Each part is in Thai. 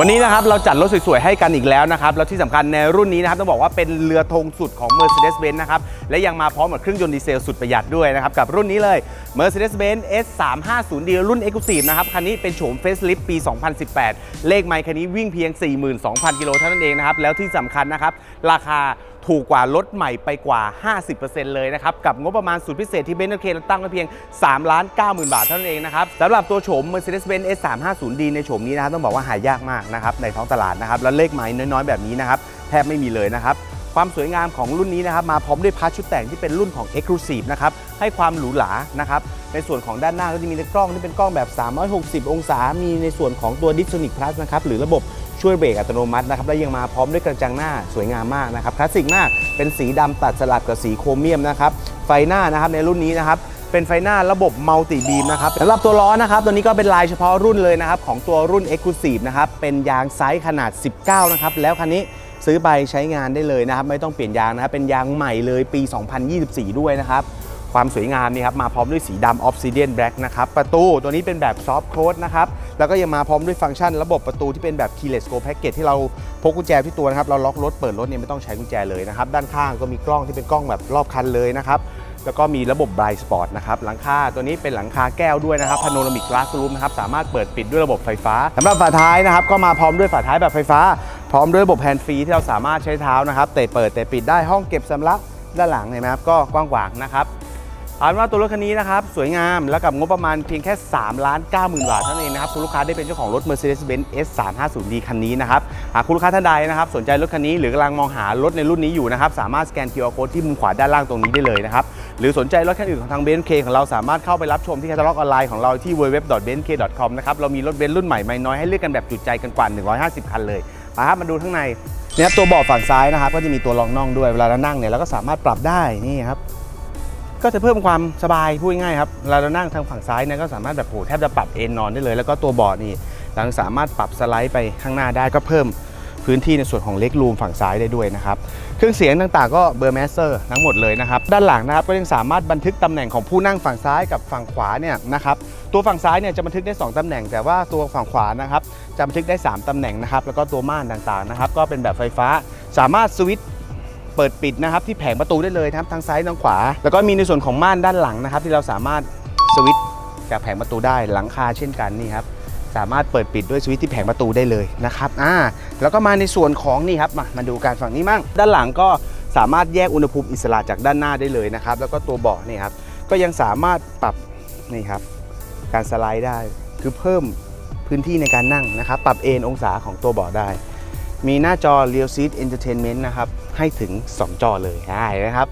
วันนี้นะครับเราจัดรถสวยๆให้กันอีกแล้วนะครับแล้วที่สำคัญในรุ่นนี้นะครับต้องบอกว่าเป็นเรือธงสุดของ Mercedes-Benz นะครับและยังมาพร้อมกับเครื่องยนต์ดีเซลสุดประหยัดด้วยนะครับกับรุ่นนี้เลย Mercedes-Benz S350D รุ่น Exclusive นะครับคันนี้เป็นโฉม Facelift ปี 2018 เลขไมค์คันนี้วิ่งเพียง 42,000 กิโลเท่านั้นเองนะครับแล้วที่สำคัญนะครับราคา ถูกกว่ารถใหม่ไปกว่า 50%เลยนะครับ กับงบประมาณสุดพิเศษที่เบนซ์เคตั้งไว้เพียง3ล้าน90,000 บาทเท่านั้นเองนะครับสำหรับตัวโฉม Mercedes-Benz S350D ในโฉมนี้นะครับต้องบอกว่าหายากมากนะครับในท้องตลาดนะครับแล้วเลขไม้น้อยๆ แบบนี้นะครับแทบไม่มีเลยนะครับความสวยงามของรุ่นนี้นะครับมาพร้อมด้วยพาร์ทชุดแต่งที่เป็นรุ่นของ Exclusive นะครับให้ความหรูหรานะครับในส่วนของด้านหน้าก็จะมีกล้องที่เป็นกล้องแบบ 360 องศา มีในส่วนของตัว d i s o n i c Plus นะครับหรือระบบ ช่วยเบรกอัตโนมัตินะครับและยังมาพร้อมด้วยกระจังหน้าสวยงามมากนะครับคลาสสิกมากเป็นสีดำตัดสลับกับสีโครเมียมนะครับไฟหน้านะครับในรุ่นนี้นะครับเป็นไฟหน้าระบบมัลติบีมนะครับสำหรับตัวล้อนะครับ ตัวนี้ก็เป็นลายเฉพาะรุ่นเลยนะครับ ของตัวรุ่น Exclusive นะครับ เป็นยางไซส์ขนาด 19 นะครับ แล้วคันนี้ซื้อไปใช้งานได้เลยนะครับ ไม่ต้องเปลี่ยนยางนะครับ เป็นยางใหม่เลยปี 2024 ด้วยนะครับ ความสวยงามนี่ครับมาพร้อมด้วยสีดำ Obsidian Black นะครับประตูตัวนี้เป็นแบบ Soft Close นะครับแล้วก็ยังมาพร้อมด้วยฟังก์ชันระบบประตูที่เป็นแบบ Keyless Go Package ที่เราพกกุญแจที่ตัวนะครับเราล็อกรถเปิดรถเนี่ยไม่ต้องใช้กุญแจเลยนะครับด้านข้างก็มีกล้องที่เป็นกล้องแบบรอบคันเลยนะครับแล้วก็มีระบบ Blind Spot นะครับหลังคาตัวนี้เป็นหลังคาแก้วด้วยนะครับ Panoramic Glass Roof นะครับสามารถเปิดปิดด้วยระบบไฟฟ้าสำหรับฝาท้ายนะครับก็มาพร้อมด้วยฝาท้ายแบบไฟฟ้า พร้อมด้วยระบบแฮนด์ฟรีที่เราสามารถใช้เท้านะครับเตะเปิดเตะปิดได้ห้องเก็บสำรับด้านหลังเห็นไหมครับก็กว้างขวางนะครับ เอาเป็นว่าตัวรถคันนี้นะครับ สวยงามแล้วกับงบประมาณเพียงแค่ 3 ล้าน9 0,000 บาทเท่านั้นเองนะครับ คุณลูกค้าได้เป็นเจ้าของรถ Mercedes-Benz S350D คันนี้นะครับ หากคุณลูกค้าท่านใดนะครับ สนใจรถคันนี้หรือกำลังมองหารถในรุ่นนี้อยู่นะครับ สามารถสแกน QR Code ที่มุมขวาด้านล่างตรงนี้ได้เลยนะครับ หรือสนใจรถคันอื่นของทาง b e n z k ของเราสามารถเข้าไปรับชมที่แคตตาล็อกออนไลน์ของเราที่ www.benzk.com นะครับเรามีรถเบนซ์รุ่นใหม่ไม่น้อยให้เลือกกันแบบจุใจกันกว่า 150 คันเลยมาครับมาดูข้างในเนี่ยตัวเบาะฝั่งซ้ายนะครับก็จะมีตัวรองน่องด้วยเวลาเรานั่งเนี่ยเราก็สามารถปรับได้นี่ครับ ก็จะเพิ่มความสบายพูดง่ายครับเวลาเรานั่งทางฝั่งซ้ายเนี่ยก็สามารถแบบโหแทบจะปรับเอนนอนได้เลย แล้วก็ตัวเบาะนี่เราสามารถปรับสไลด์ไปข้างหน้าได้ก็เพิ่มพื้นที่ในส่วนของเล็กรูมฝั่งซ้ายได้ด้วยนะครับ เครื่องเสียงต่างๆก็เบอร์แมสเตอร์ทั้งหมดเลยนะครับ ด้านหลังนะครับก็ยังสามารถบันทึกตำแหน่งของผู้นั่งฝั่งซ้ายกับฝั่งขวาเนี่ยนะครับ ตัวฝั่งซ้ายเนี่ยจะบันทึกได้ 2ตำแหน่ง แต่ว่าตัวฝั่งขวานะครับจะบันทึกได้ 3ตำแหน่งนะครับ แล้วก็ตัวม่านต่างๆนะครับ ก็เป็นแบบไฟฟ้าสามารถสวิตช์ เปิดปิดนะครับที่แผงประตูได้เลยนะครับทั้งซ้ายทั้งขวา แล้วก็มีในส่วนของม่านด้านหลังนะครับ ที่เราสามารถสวิตช์จากแผงประตูได้หลังคาเช่นกันนี่ครับสามารถเปิดปิดด้วยสวิตช์ที่แผงประตูได้เลยนะครับอ่าแล้วก็มาในส่วนของนี่ครับมามาดูการฝั่งนี้มั่งด้านหลังก็สามารถแยกอุณหภูมิอิสระจากด้านหน้าได้เลยนะครับ แล้วก็ตัวเบาะนี่ครับก็ยังสามารถปรับนี่ครับการสไลด์ได้คือเพิ่มพื้นที่ในการนั่งนะครับ ปรับเอนองศาของตัวเบาะได้ มีหน้าจอ Real Seat Entertainment นะครับ ให้ถึง 2 จอเลยใช่นะครับ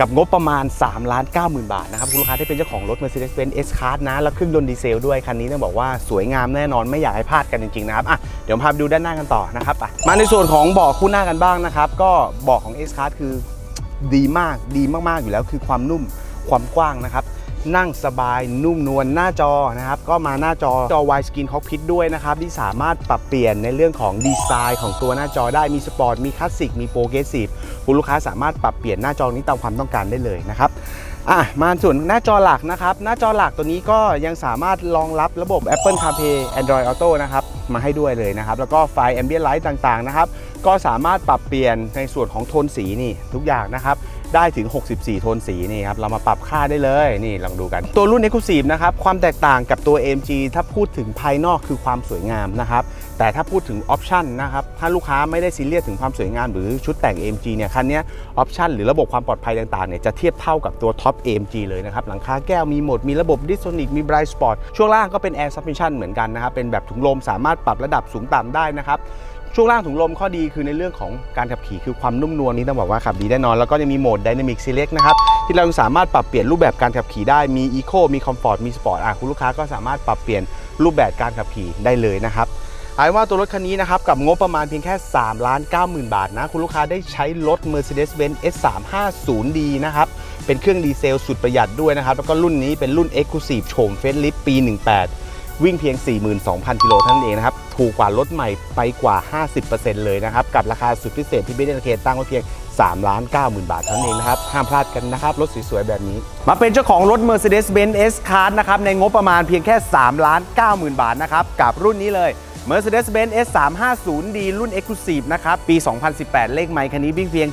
กับงบประมาณ 3 ล้าน 9 0,000 บาทนะครับ คุณลูกค้าที่เป็นเจ้าของรถ Mercedes-Benz S-Class นะ แล้วเครื่องยนต์ดีเซลด้วย คันนี้ต้องบอกว่าสวยงามแน่นอนไม่อยากให้พลาดกันจริง ๆ นะครับ อะ เดี๋ยวพาไปดูด้านหน้ากันต่อนะครับอะมาในส่วนของเบาะคู่หน้ากันบ้างนะครับ ก็เบาะของ S-Class คือดีมากดีมากๆอยู่แล้วคือความนุ่มความกว้างนะครับ นั่งสบายนุ่มนวลหน้าจอนะครับ ก็มาหน้าจอจอ Wide Screen Cockpit ด้วยนะครับ ที่สามารถปรับเปลี่ยนในเรื่องของดีไซน์ของตัวหน้าจอได้มีสปอร์ตมีคลาสสิกมีโปรเกรสซีฟคุณลูกค้าสามารถปรับเปลี่ยนหน้าจอนี้ตามความต้องการได้เลยนะครับอะมาส่วนหน้าจอหลักนะครับ หน้าจอหลักตัวนี้ก็ยังสามารถรองรับระบบ Apple CarPlay Android Auto นะครับ มาให้ด้วยเลยนะครับ แล้วก็ไฟ Ambient Light ต่างๆนะครับ ก็สามารถปรับเปลี่ยนในส่วนของโทนสีนี่ทุกอย่างนะครับ ได้ถึง 64 โทนสีนี่ครับ เรามาปรับค่าได้เลยนี่ลองดูกัน ตัวรุ่น Exclusive นะครับ ความแตกต่างกับตัว AMG ถ้าพูดถึงภายนอกคือความสวยงามนะครับ แต่ถ้าพูดถึงออปชันนะครับ ถ้าลูกค้าไม่ได้ซีเรียสถึงความสวยงามหรือชุดแต่ง AMG เนี่ยคันนี้ออปชันหรือระบบความปลอดภัยต่างๆเนี่ยจะเทียบเท่ากับตัวท็อป AMG เลยนะครับ หลังคาแก้วมีโหมดมีระบบดิสโ o นิกมี Bright Spot ช่วงล่างก็เป็น Air Suspension เหมือนกันนะครับเป็นแบบถุงลมสามารถปรับระดับสูงต่ำได้นะครับ ช่วงล่างถุงลมข้อดีคือในเรื่องของการขับขี่คือความนุ่มนวลนี้ต้องบอกว่าขับดีแน่นอน แล้วก็ยังมีโหมด Dynamic Select นะครับ ที่เราสามารถปรับเปลี่ยนรูปแบบการขับขี่ได้ มี Eco มี Comfort มี Sport อะคุณลูกค้าก็สามารถปรับเปลี่ยนรูปแบบการขับขี่ได้เลยนะครับเอาว่าตัวรถคันนี้นะครับ กับงบประมาณเพียงแค่3ล้าน9 0,000 บาทนะ คุณลูกค้าได้ใช้รถ Mercedes-Benz S350D นะครับ เป็นเครื่องดีเซลสุดประหยัดด้วยนะครับ แล้วก็รุ่นนี้เป็นรุ่น Exclusive โฉม Facelift ปี 18 วิ่งเพียง 42,000 กิโลเท่านั้นเองนะครับ ถูกกว่ารถใหม่ไปกว่า 50%เลยนะครับ กับราคาสุดพิเศษที่เบนซ์เคตั้งไว้เพียง3ล้าน9 0,000 บาทเท่านั้นเองนะครับ ห้ามพลาดกันนะครับ รถสวยๆ แบบนี้ มาเป็นเจ้าของรถ Mercedes-Benz S-Class นะครับ ในงบประมาณเพียงแค่3ล้าน9 0,000 บาทนะครับ กับรุ่นนี้เลย Mercedes-Benz S350D รุ่น Exclusive นะครับ ปี 2018 เลขไมค์คันนี้วิ่งเพียง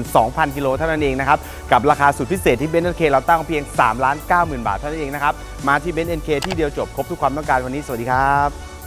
42,000 กิโลเท่านั้นเองนะครับ กับราคาสุดพิเศษที่ Benz NK เราตั้งเพียง3ล้าน90,000 บาทเท่านั้นเองนะครับ มาที่ Benz NK ที่เดียวจบครบทุกความต้องการวันนี้ สวัสดีครับ